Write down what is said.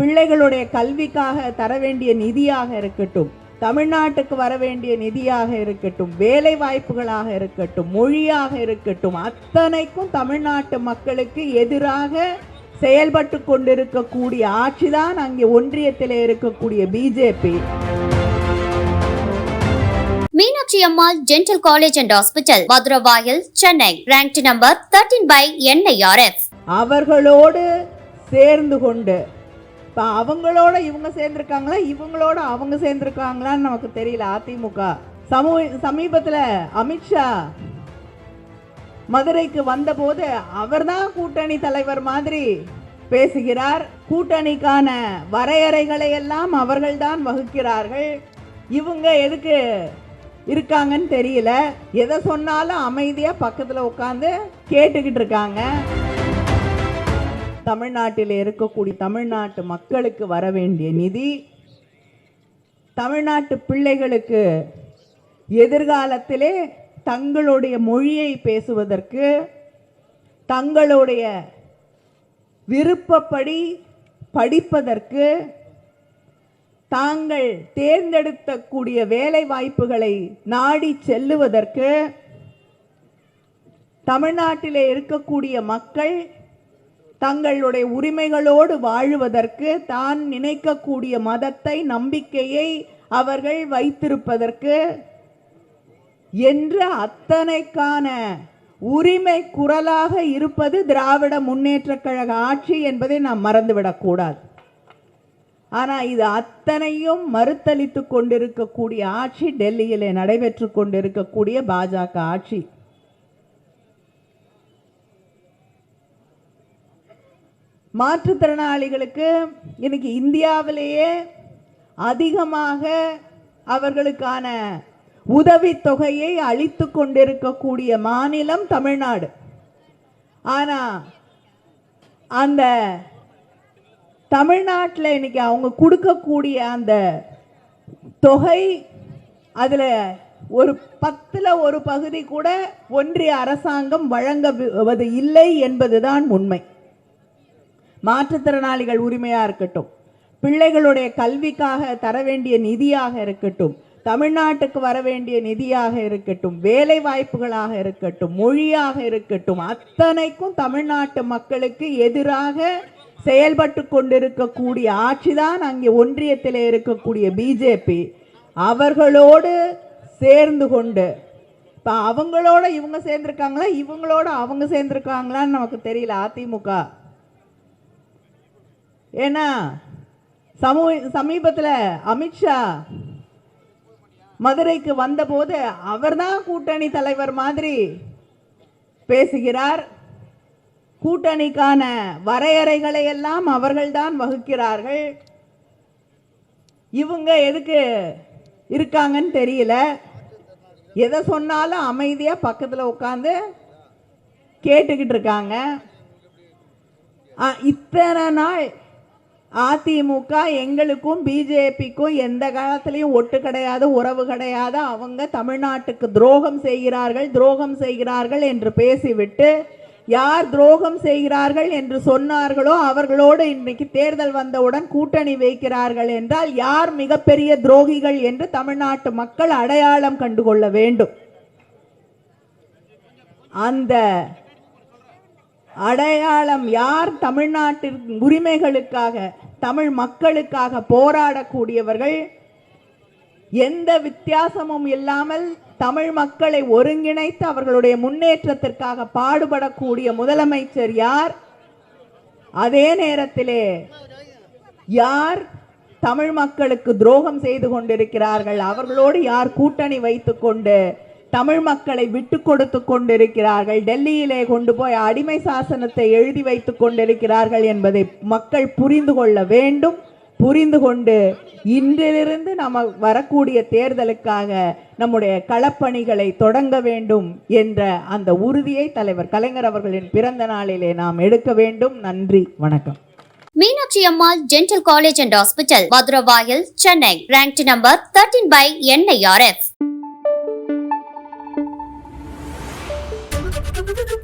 பிள்ளைகளுடைய கல்விக்காக தர வேண்டிய நிதியாக இருக்கட்டும் தமிழ்நாட்டுக்கு வர வேண்டிய நிதியாக இருக்கட்டும் வேலை வாய்ப்புகளாக இருக்கட்டும் மொழியாக இருக்கட்டும் அத்தனைக்கும் தமிழ்நாட்டு மக்களுக்கு எதிராக செயல்பட்டு கொண்டிருக்கக்கூடிய ஆட்சிதான் அங்கே ஒன்றியத்தில் இருக்கக்கூடிய BJP Meenakshi Ammal dental college and hospital Maduravoyal Chennai. Ranked number thirteen by NIRF அவர்களோடு சேர்ந்து கொண்டு இப்போ அவங்களோட இவங்க சேர்ந்துருக்காங்களா? இவங்களோட அவங்க சேர்ந்துருக்காங்களான்னு நமக்கு தெரியல அதிமுக. சமூக சமீபத்தில் அமித்ஷா மதுரைக்கு வந்தபோது அவர்தான் கூட்டணி தலைவர் மாதிரி பேசுகிறார். கூட்டணிக்கான வரையறைகளை எல்லாம் அவர்கள்தான் வகுக்கிறார்கள். இவங்க எதுக்கு இருக்காங்கன்னு தெரியல. எதை சொன்னாலும் அமைதியாக பக்கத்தில் உட்காந்து கேட்டுக்கிட்டு இருக்காங்க. தமிழ்நாட்டில் இருக்கக்கூடிய தமிழ்நாட்டு மக்களுக்கு வர வேண்டிய நிதி தமிழ்நாட்டு பிள்ளைகளுக்கு எதிர்காலத்திலே தங்களுடைய மொழியை பேசுவதற்கு தங்களுடைய விருப்பப்படி படிப்பதற்கு தாங்கள் தேர்ந்தெடுக்கக்கூடிய வேலை வாய்ப்புகளை நாடி செல்லுவதற்கு தமிழ்நாட்டிலே இருக்கக்கூடிய மக்கள் தங்களுடைய உரிமைகளோடு வாழுவதற்கு தான் நினைக்கக்கூடிய மதத்தை நம்பிக்கையை அவர்கள் வைத்திருப்பதற்கு என்று அத்தனைக்கான உரிமை குரலாக இருப்பது திராவிட முன்னேற்ற கழக ஆட்சி என்பதை நாம் மறந்துவிடக்கூடாது ஆனால் இது அத்தனையும் மறுத்தளித்து கொண்டிருக்கக்கூடிய ஆட்சி டெல்லியிலே நடைபெற்று கொண்டிருக்கக்கூடிய பாஜக ஆட்சி. மாற்றுத்திறனாளிகளுக்கு இன்னைக்கு இந்தியாவிலேயே அதிகமாக அவர்களுக்கான உதவித்தொகையை அளித்து கொண்டிருக்கக்கூடிய மாநிலம் தமிழ்நாடு. ஆனா அந்த தமிழ்நாட்டில் இன்னைக்கு அவங்க கொடுக்கக்கூடிய அந்த தொகை அதில் ஒரு பத்தில் ஒரு பகுதி கூட ஒன்றிய அரசாங்கம் வழங்குவது இல்லை என்பதுதான் உண்மை. மாற்றுத்திறனாளிகள் உரிமையாக இருக்கட்டும். பிள்ளைகளுடைய கல்விக்காக தர வேண்டிய நிதியாக இருக்கட்டும். தமிழ்நாட்டுக்கு வர வேண்டிய நிதியாக இருக்கட்டும். வேலை வாய்ப்புகளாக இருக்கட்டும். மொழியாக இருக்கட்டும். அத்தனைக்கும் தமிழ்நாட்டு மக்களுக்கு எதிராக செயல்பட்டு கொண்டிருக்கக்கூடிய ஆட்சிதான் அங்கே ஒன்றியத்தில் இருக்கக்கூடிய பிஜேபி. அவர்களோடு சேர்ந்து கொண்டு இப்போ அவங்களோட இவங்க சேர்ந்துருக்காங்களா? இவங்களோட அவங்க சேர்ந்துருக்காங்களான்னு நமக்கு தெரியல அதிமுக. ஏன்னா சமூக சமீபத்தில் அமித்ஷா மதுரைக்கு வந்தபோது அவர்தான் கூட்டணி தலைவர் மாதிரி பேசுகிறார். கூட்டணிக்கான வரையறைகளை எல்லாம் அவர்கள்தான் வகுக்கிறார்கள். இவங்க எதுக்கு இருக்காங்கன்னு தெரியல. எதை சொன்னாலும் அமைதியாக பக்கத்தில் உட்காந்து கேட்டுக்கிட்டு இருக்காங்க. இத்தனை நாள் அதிமுக எங்களுக்கும் பிஜேபிக்கும் எந்த காலத்திலையும் ஒட்டு கிடையாது உறவு கிடையாது. அவங்க தமிழ்நாட்டுக்கு துரோகம் செய்கிறார்கள் துரோகம் செய்கிறார்கள் என்று பேசிவிட்டு யார் துரோகம் செய்கிறார்கள் என்று சொன்னார்களோ அவர்களோடு இன்றைக்கு தேர்தல் வந்தவுடன் கூட்டணி வைக்கிறார்கள் என்றால் யார் மிகப்பெரிய துரோகிகள் என்று தமிழ்நாட்டு மக்கள் அடையாளம் கண்டுகொள்ள வேண்டும். அந்த அடையாளம் யார் தமிழ்நாட்டின் உரிமைகளுக்காக தமிழ் மக்களுக்காக போராடக்கூடியவர்கள்? எந்த வித்தியாசமும் இல்லாமல் தமிழ் மக்களை ஒருங்கிணைத்து அவர்களுடைய முன்னேற்றத்திற்காக பாடுபடக்கூடிய முதலமைச்சர் யார்? அதே நேரத்திலே யார் தமிழ் மக்களுக்கு துரோகம் செய்து கொண்டிருக்கிறார்கள்? அவர்களோடு யார் கூட்டணி வைத்துக்கொண்டு தமிழ் மக்களை விட்டு கொடுத்து கொண்டிருக்கிறார்கள். டெல்லியிலே கொண்டு போய் அடிமை சாசனத்தை எழுதி வைத்துக் கொண்டிருக்கிறார்கள் என்பதை மக்கள் புரிந்து கொள்ள வேண்டும். புரிந்து கொண்டு இன்றிலிருந்து நம்ம வரக்கூடிய தேர்தலுக்காக நம்முடைய களப்பணிகளை தொடங்க வேண்டும் என்ற அந்த உறுதியை தலைவர் கலைஞர் அவர்களின் பிறந்த நாளிலே நாம் எடுக்க வேண்டும். நன்றி வணக்கம். Meenakshi Ammal dental college and hospital Maduravoyal Chennai. Rank number thirteen by NIRF Thank you.